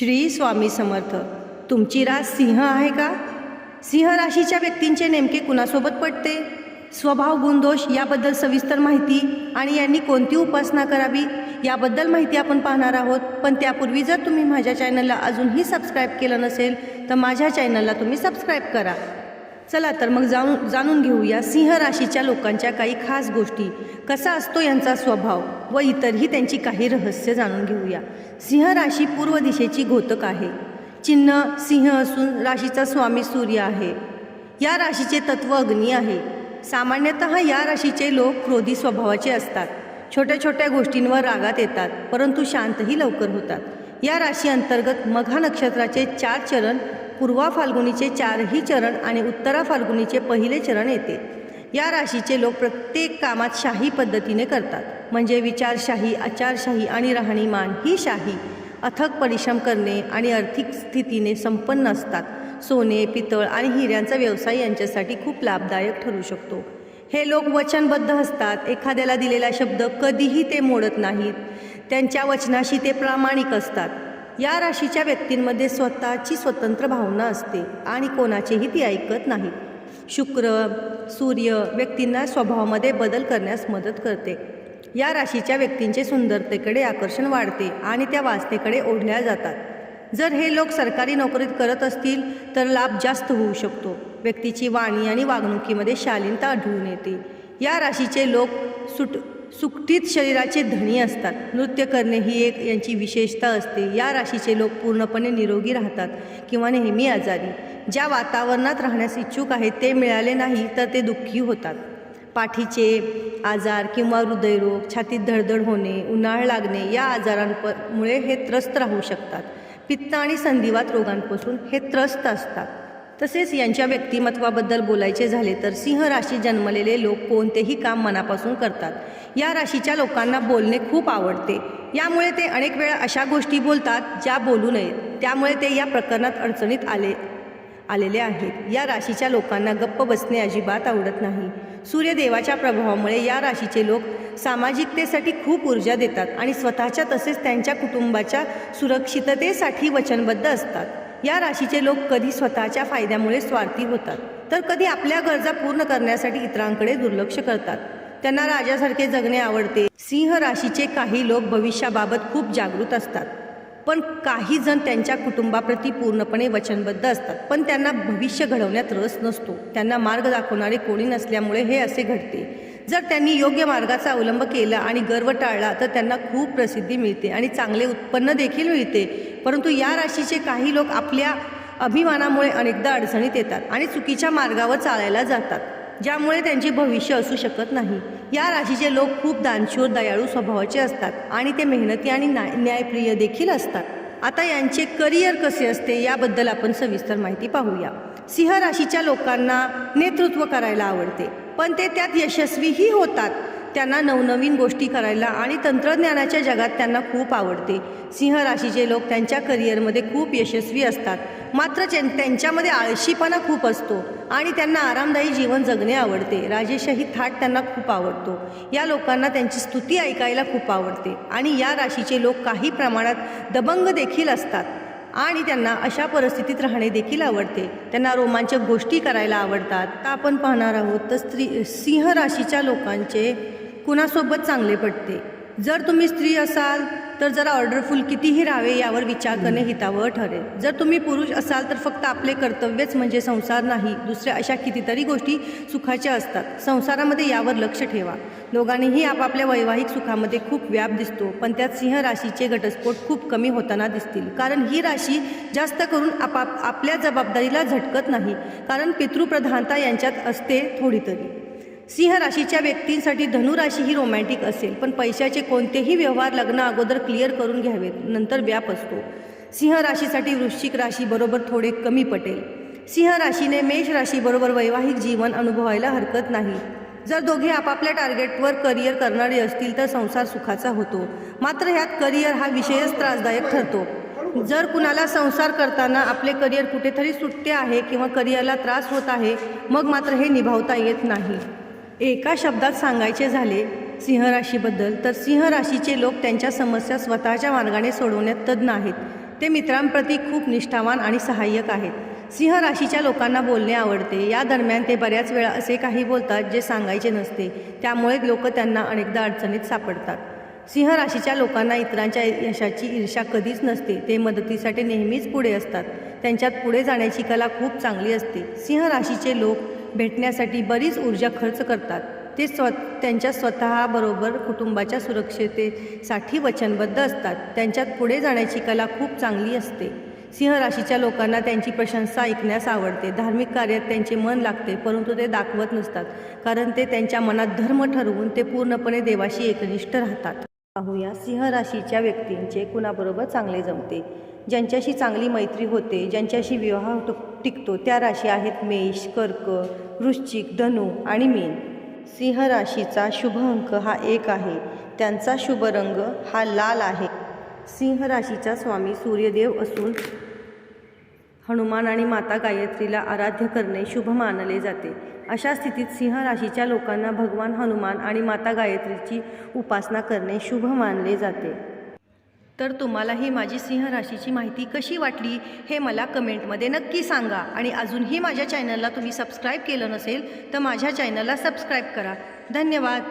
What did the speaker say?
श्री स्वामी समर्थ तुमची रास सिंह आहे का? सिंह राशीच्या व्यक्तींचे नेमके कुणासोबत पडते स्वभाव गुणदोष याबद्दल सविस्तर माहिती आणि यांनी कोणती उपासना करावी याबद्दल माहिती आपण पाहणार आहोत. पण त्यापूर्वी जर तुम्ही माझ्या चॅनलला अजूनही सबस्क्राईब केलं नसेल तर माझ्या चॅनलला तुम्ही सबस्क्राईब करा. चला तर मग जाऊन जाणून घेऊया सिंह राशीच्या लोकांच्या काही खास गोष्टी. कसा असतो यांचा स्वभाव? व इतरही त्यांची काही रहस्य जाणून घेऊया. सिंह राशी पूर्व दिशेची घोतक आहे. चिन्ह सिंह असून राशीचा स्वामी सूर्य आहे. या राशीचे तत्व अग्नी आहे. सामान्यतः या राशीचे लोक क्रोधी स्वभावाचे असतात. छोट्या छोट्या गोष्टींवर रागात येतात परंतु शांतही लवकर होतात. या राशी अंतर्गत मघा नक्षत्राचे चार चरण पूर्वा फाल्गुनीचे चारही चरण आणि उत्तरा फाल्गुनीचे पहिले चरण येते. या राशीचे लोक प्रत्येक कामात शाही पद्धतीने करतात. म्हणजे विचारशाही आचारशाही आणि राहणीमान ही शाही अथक परिश्रम करणे आणि आर्थिक स्थितीने संपन्न असतात. सोने पितळ आणि हिऱ्यांचा व्यवसाय यांच्यासाठी खूप लाभदायक ठरू शकतो. हे लोक वचनबद्ध असतात. एखाद्याला दिलेला शब्द कधीही ते मोडत नाहीत. त्यांच्या वचनाशी ते प्रामाणिक असतात. या राशीच्या व्यक्तींमध्ये स्वतःची स्वतंत्र भावना असते आणि कोणाचेही ती ऐकत नाही. शुक्र सूर्य व्यक्तींना स्वभावामध्ये बदल करण्यास मदत करते. या राशीच्या व्यक्तींचे सुंदरतेकडे आकर्षण वाढते आणि त्या वाचनेकडे ओढल्या जातात. जर हे लोक सरकारी नोकरीत करत असतील तर लाभ जास्त होऊ शकतो. व्यक्तीची वाणी आणि वागणुकीमध्ये शालीनता आढळून येते. या राशीचे लोक सुट सुकटीत शरीराचे धनी असतात. नृत्य करणे ही एक यांची विशेषता असते. या राशीचे लोक पूर्णपणे निरोगी राहतात किंवा नेहमी आजारी. ज्या वातावरणात राहण्यास इच्छुक आहेत ते मिळाले नाही तर ते दुःखी होतात. पाठीचे आजार किंवा हृदयरोग छातीत धडधड होणे उन्हाळ लागणे या आजारांमुळे हे त्रस्त राहू शकतात. पित्त आणि संधिवात रोगांपासून हे त्रस्त असतात. तसेच यांच्या व्यक्तिमत्वाबद्दल बोलायचे झाले तर सिंह राशी जन्मलेले लोक कोणतेही काम मनापासून करतात. या राशीच्या लोकांना बोलणे खूप आवडते. यामुळे ते अनेक वेळा अशा गोष्टी बोलतात ज्या बोलू नयेत. त्यामुळे ते या प्रकरणात अडचणीत आले आलेले आहेत. या राशीच्या लोकांना गप्प बसणे अजिबात आवडत नाही. सूर्यदेवाच्या प्रभावामुळे या राशीचे लोक सामाजिकतेसाठी खूप ऊर्जा देतात आणि स्वतःच्या तसेच त्यांच्या कुटुंबाच्या सुरक्षिततेसाठी वचनबद्ध असतात. या राशीचे लोक कधी स्वतःच्या फायद्यामुळे स्वार्थी होतात तर कधी आपल्या गरजा पूर्ण करण्यासाठी इतरांकडे दुर्लक्ष करतात. त्यांना राजासारखे जगणे आवडते. सिंह राशीचे काही लोक भविष्याबाबत खूप जागृत असतात. पण काही जण त्यांच्या कुटुंबाप्रती पूर्णपणे वचनबद्ध असतात. पण त्यांना भविष्य घडवण्यात रस नसतो. त्यांना मार्ग दाखवणारे कोणी नसल्यामुळे हे असे घडते. जर त्यांनी योग्य मार्गाचा अवलंब केला आणि गर्व टाळला तर त्यांना खूप प्रसिद्धी मिळते आणि चांगले उत्पन्न देखील मिळते. परंतु या राशीचे काही लोक आपल्या अभिमानामुळे अनेकदा अडचणीत येतात आणि चुकीच्या मार्गावर चालायला जातात. ज्यामुळे त्यांचे भविष्य असू शकत नाही. या राशीचे लोक खूप दानशूर दयाळू स्वभावाचे असतात आणि ते मेहनती आणि न्याय न्यायप्रिय देखील असतात. आता यांचे करिअर कसे असते याबद्दल आपण सविस्तर माहिती पाहूया. सिंह राशीच्या लोकांना नेतृत्व करायला आवडते पण ते त्यात यशस्वीही होतात. त्यांना नवनवीन गोष्टी करायला आणि तंत्रज्ञानाच्या जगात त्यांना खूप आवडते. सिंह राशीचे लोक त्यांच्या करिअरमध्ये खूप यशस्वी असतात. मात्र त्यां- त्यांच्यामध्ये आळशीपणा खूप असतो आणि त्यांना आरामदायी जीवन जगणे आवडते. राजेशाही थाट त्यांना खूप आवडतो. या लोकांना त्यांची स्तुती ऐकायला खूप आवडते आणि या राशीचे लोक काही प्रमाणात दबंग देखील असतात आणि त्यांना अशा परिस्थितीत राहणे देखील आवडते. त्यांना रोमांचक गोष्टी करायला आवडतात. आपण पाहणार आहोत तर स्त्री सिंह राशीच्या लोकांचे कुणासोबत चांगले पडते. जर तुम्ही स्त्री असाल तर जरा ऑर्डरफुल कितीही राहावे यावर विचार करणे हितावह ठरेल. जर तुम्ही पुरुष असाल तर फक्त आपले कर्तव्यच म्हणजे संसार नाही. दुसऱ्या अशा कितीतरी गोष्टी सुखाच्या असतात. संसारामध्ये यावर लक्ष ठेवा. दोघांनीही आपापल्या वैवाहिक सुखामध्ये खूप व्याप दिसतो पण त्यात सिंह राशीचे घटस्फोट खूप कमी होताना दिसतील. कारण ही राशी जास्त करून आपाप आपल्या जबाबदारीला झटकत नाही. कारण पितृप्रधानता यांच्यात असते थोडी तरी सिंह राशीच्या व्यक्तींसाठी धनुराशी ही रोमॅन्टिक असेल. पण पैशाचे कोणतेही व्यवहार लग्न अगोदर क्लिअर करून घ्यावेत. नंतर व्याप असतो. सिंह राशीसाठी वृश्चिक राशीबरोबर थोडे कमी पटेल. सिंह राशीने मेष राशीबरोबर वैवाहिक जीवन अनुभवायला हरकत नाही. जर दोघे आपापल्या टार्गेटवर करिअर करणारे असतील तर संसार सुखाचा होतो. मात्र ह्यात करिअर हा विषयच त्रासदायक ठरतो. जर कुणाला संसार करताना आपले करिअर कुठेतरी सुटते आहे किंवा करिअरला त्रास होत आहे मग मात्र हे निभावता येत नाही. एका शब्दात सांगायचे झाले सिंहराशीबद्दल तर सिंहराशीचे लोक त्यांच्या समस्या स्वतःच्या मार्गाने सोडवण्यात तज्ज्ञ आहेत. ते मित्रांप्रती खूप निष्ठावान आणि सहाय्यक आहेत. सिंह राशीच्या लोकांना बोलणे आवडते. या दरम्यान ते बऱ्याच वेळा असे काही बोलतात जे सांगायचे नसते. त्यामुळे लोक त्यांना अनेकदा अडचणीत सापडतात. सिंह राशीच्या लोकांना इतरांच्या यशाची ईर्षा कधीच नसते. ते मदतीसाठी नेहमीच पुढे असतात. त्यांच्यात पुढे जाण्याची कला खूप चांगली असते. सिंह राशीचे लोक भेटण्यासाठी बरीच ऊर्जा खर्च करतात. ते स्व त्यांच्या स्वतःबरोबर कुटुंबाच्या सुरक्षिततेसाठी वचनबद्ध असतात. त्यांच्यात पुढे जाण्याची कला खूप चांगली असते. सिंह राशीच्या लोकांना त्यांची प्रशंसा ऐकण्यास आवडते. धार्मिक कार्यात त्यांचे मन लागते परंतु ते दाखवत नसतात कारण ते त्यांच्या मनात धर्म ठरवून ते पूर्णपणे देवाशी एकनिष्ठ राहतात. पाहूया सिंह राशीच्या व्यक्तींचे कुणाबरोबर चांगले जमते. ज्यांच्याशी चांगली मैत्री होते ज्यांच्याशी विवाह टिकतो. त्या राशी आहेत मेष कर्क वृश्चिक धनु आणि मीन. सिंह राशीचा शुभ अंक हा एक आहे. त्यांचा शुभ रंग हा लाल आहे. सिंह राशीचा स्वामी सूर्यदेव असून हनुमान आणि माता गायत्रीला आराध्य करणे शुभ मानले जाते. अशा स्थितीत सिंह राशीच्या लोकांना भगवान हनुमान आणि माता गायत्रीची उपासना करणे शुभ मानले जाते. तर तुम्हाला ही माझी सिंह राशीची माहिती कशी वाटली हे मला कमेंटमध्ये नक्की सांगा. आणि अजूनही माझ्या चॅनलला तुम्ही सबस्क्राईब केलं नसेल तर माझ्या चॅनलला सबस्क्राईब करा. धन्यवाद.